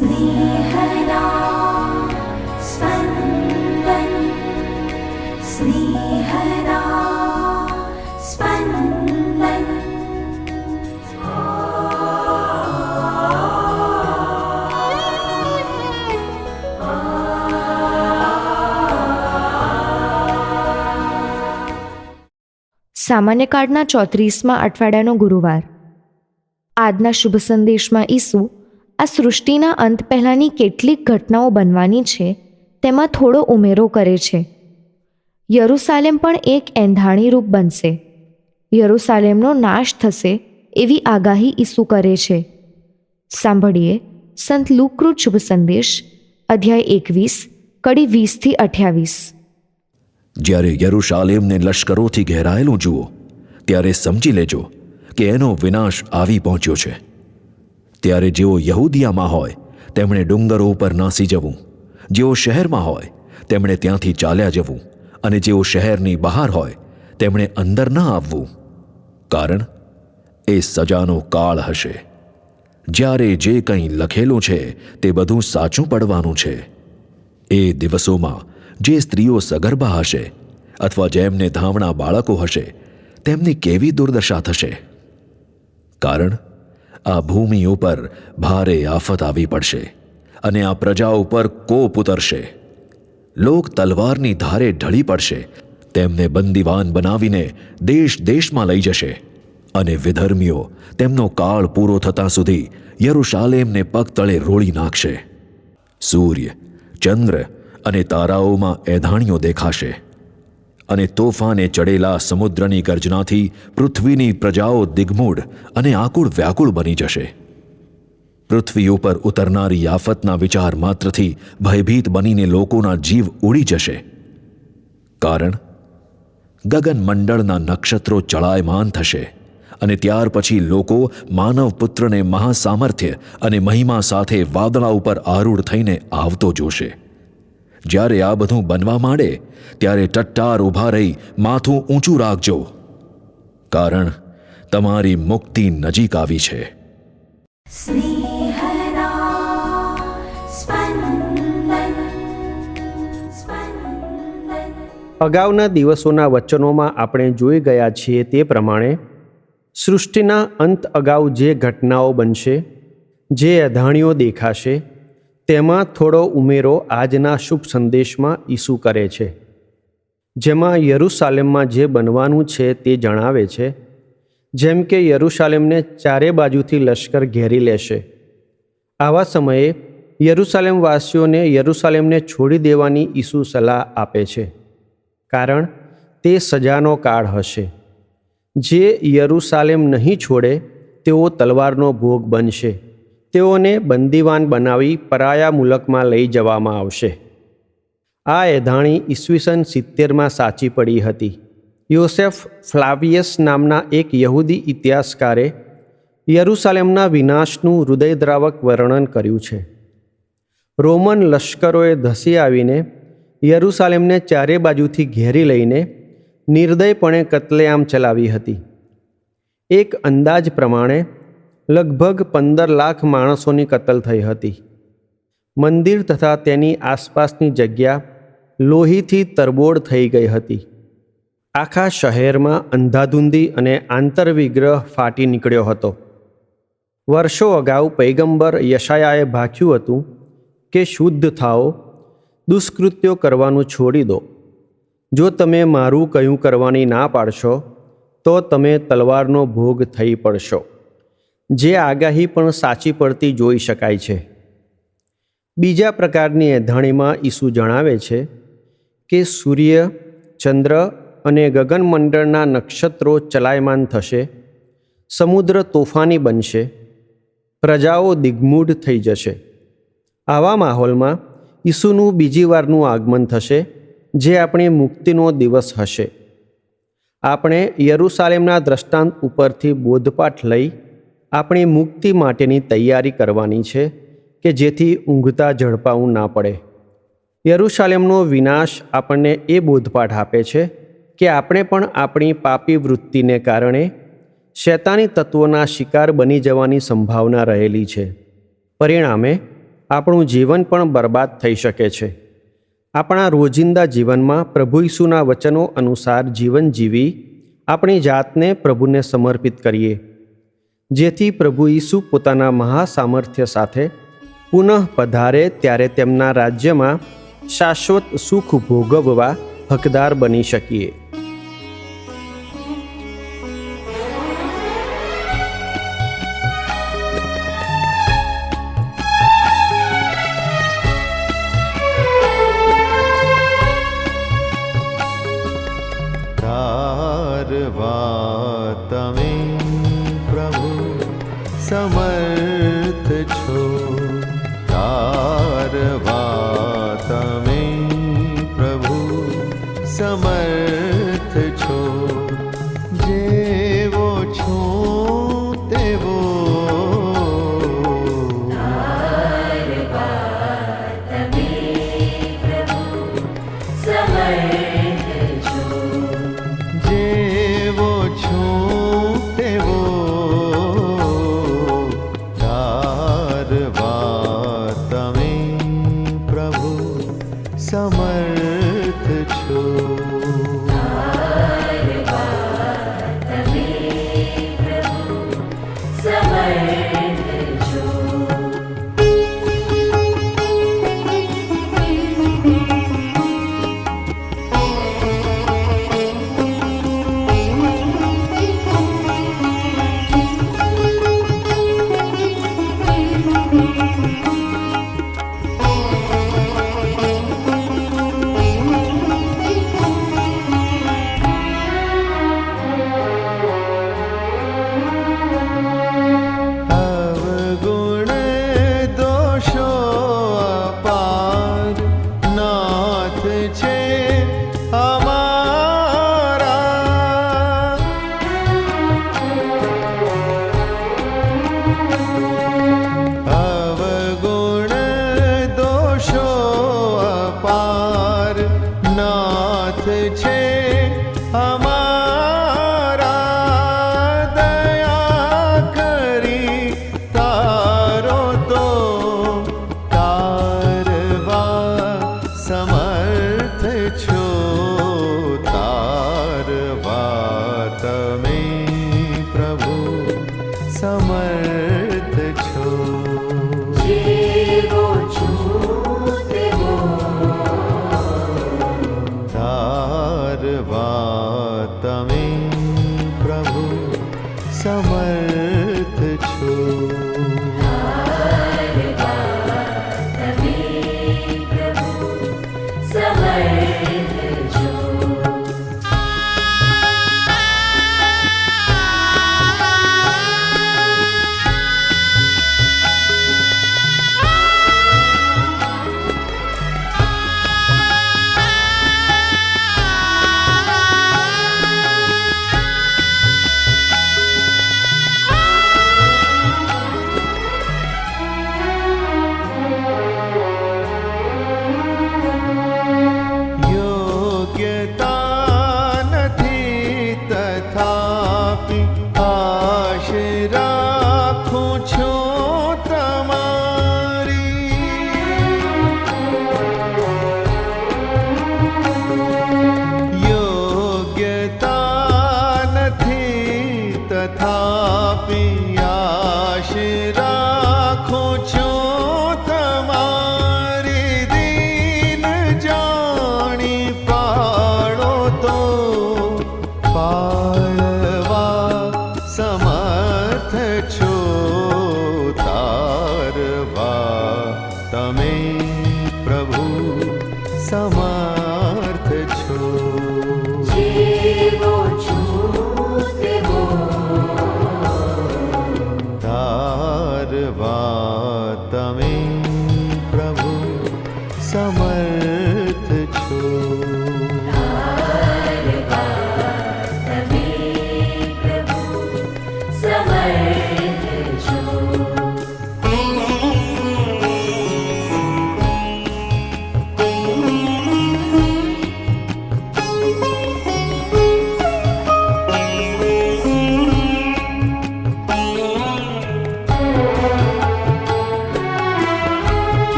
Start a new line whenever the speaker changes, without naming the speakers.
स्नेहदा स्पन्दन् स्नेहदा स्पन्दन्
સામાન્ય કાળના ચોત્રીસમાં અઠવાડિયાનો ગુરુવાર આજના શુભ સંદેશમાં ઈસુ આ સૃષ્ટિના અંત પહેલાંની કેટલીક ઘટનાઓ બનવાની છે, તેમાં થોડો ઉમેરો કરે છે. યરુસાલેમ પણ એક એંધાણી રૂપ બનશે. યરુસાલેમનો નાશ થશે એવી આગાહી ઈસુ કરે છે. સાંભળીએ સંત લુકૃત શુભ સંદેશ, અધ્યાય એકવીસ, કડી વીસથી અઠ્યાવીસ.
જ્યારે યરુશાલેમને લશ્કરોથી ઘેરાયેલું જુઓ, ત્યારે સમજી લેજો કે એનો વિનાશ આવી પહોંચ્યો છે. ત્યારે જેઓ યહૂદિયામાં હોય, તેમણે ડુંગરો ઉપર નાસી જવું. જેઓ શહેરમાં હોય, તેમણે ત્યાંથી ચાલ્યા જવું. અને જેઓ શહેરની બહાર હોય, તેમણે અંદર ન આવવું. કારણ, એ સજાનો કાળ હશે. જ્યારે જે કંઈ લખેલું છે, તે બધું સાચું પડવાનું છે. એ દિવસોમાં, જે સ્ત્રીઓ સગર્ભા હશે, અથવા જેમને ધાવણા બાળકો હશે, તેમની કેવી દુર્દશા થશે? કારણ આ ભૂમિ ઉપર ભારે આફત આવી પડશે અને આ પ્રજા ઉપર કોપ ઉતરશે. લોક તલવારની ધારે ઢળી પડશે. તેમને બંદીવાન બનાવીને દેશ દેશમાં લઈ જશે અને વિધર્મીઓ તેમનો કાળ પૂરો થતાં સુધી યરુશાલેમને પગતળે રોળી નાખશે. સૂર્ય, ચંદ્ર અને તારાઓમાં એધાણીઓ દેખાશે. અને તોફાને ચડેલા સમુદ્રની ગર્જનાથી પૃથ્વીની પ્રજાઓ દિગ્મૂઢ અને આકુળ વ્યાકુળ બની જશે. પૃથ્વી ઉપર ઉતરનારી આફતના વિચાર માત્રથી ભયભીત બનીને લોકોના જીવ ઉડી જશે. કારણ ગગનમંડળના નક્ષત્રો ચળાયમાન થશે અને ત્યાર પછી લોકો માનવ પુત્રને મહાસામર્થ્ય અને મહિમા સાથે વાદળા ઉપર આરૂઢ થઈને આવતો જોશે. જ્યારે આ બધું બનવા માંડે ત્યારે ટટ્ટાર ઊભા રહી માથું ઊંચું રાખજો. કારણ તમારી મુક્તિ નજીક આવી છે.
અગાઉના દિવસોના વચનોમાં આપણે જોઈ ગયા છીએ તે પ્રમાણે સૃષ્ટિના અંત અગાઉ જે ઘટનાઓ બનશે જે અધાણીઓ દેખાશે તેમાં થોડો ઉમેરો આજના શુભ સંદેશમાં ઈસુ કરે છે. જેમાં યરુસાલેમમાં જે બનવાનું છે તે જણાવે છે, જેમ કે યરુશાલેમને ચારે બાજુથી લશ્કર ઘેરી લેશે. આવા સમયે યરુસાલેમવાસીઓને યરુસાલેમને છોડી દેવાની ઈસુ સલાહ આપે છે, કારણ તે સજાનો કાળ હશે. જે યરુસાલેમ નહીં છોડે, તેઓ તલવારનો ભોગ બનશે. તેઓને બંદીવાન બનાવી પરાયા મુલકમાં લઈ જવામાં આવશે. આ એધાણી ઈસવીસન સિત્તેરમાં સાચી પડી હતી. યોસેફ ફ્લાવિયસ નામના એક યહૂદી ઇતિહાસકારે યરુસાલેમના વિનાશનું હૃદયદ્રાવક વર્ણન કર્યું છે. રોમન લશ્કરોએ ધસી આવીને યરુસાલેમને ચારે બાજુથી ઘેરી લઈને નિર્દયપણે કતલેઆમ ચલાવી હતી. એક અંદાજ પ્રમાણે લગભગ પંદર લાખ માણસોની કતલ થઈ હતી. મંદિર તથા તેની આસપાસની જગ્યા લોહીથી તરબોળ થઈ ગઈ હતી. આખા શહેરમાં અંધાધૂંધી અને આંતરવિગ્રહ ફાટી નીકળ્યો હતો. વર્ષો અગાઉ પૈગંબર યશાયાએ ભાખ્યું હતું કે, શુદ્ધ થાઓ, દુષ્કૃત્યો કરવાનું છોડી દો. જો તમે મારું કયું કરવાની ના પાડશો, તો તમે તલવારનો ભોગ થઈ પડશો. જે આગાહી પણ સાચી પડતી જોઈ શકાય છે. બીજા પ્રકારની એંધાણીમાં ઈસુ જણાવે છે કે સૂર્ય, ચંદ્ર અને ગગનમંડળના નક્ષત્રો ચલાયમાન થશે, સમુદ્ર તોફાની બનશે, પ્રજાઓ દિગ્મૂઢ થઈ જશે. આવા માહોલમાં ઈસુનું બીજી વારનું આગમન થશે, જે આપણી મુક્તિનો દિવસ હશે. આપણે યરુસાલેમના દ્રષ્ટાંત ઉપરથી બોધપાઠ લઈ આપણી મુક્તિ માટેની તૈયારી કરવાની છે કે જેથી ઊંઘતા ઝડપાવું ના પડે. યરુશાલેમનો વિનાશ આપણને એ બોધપાઠ આપે છે કે આપણે પણ આપણી પાપી વૃત્તિને કારણે શેતાની તત્વોના શિકાર બની જવાની સંભાવના રહેલી છે. પરિણામે,
આપણું જીવન પણ બરબાદ થઈ શકે છે. આપણા રોજિંદા જીવનમાં પ્રભુ ઈસુના વચનો અનુસાર જીવન જીવી આપણી જાતને પ્રભુને સમર્પિત કરીએ. જેથી પ્રભુ ઈસુ પોતાના મહાસામર્થ્ય સાથે પુનઃ પધારે ત્યારે તેમના રાજ્યમાં શાશ્વત સુખ ભોગવવા હકદાર બની શકીએ.
समर्थ
छो homem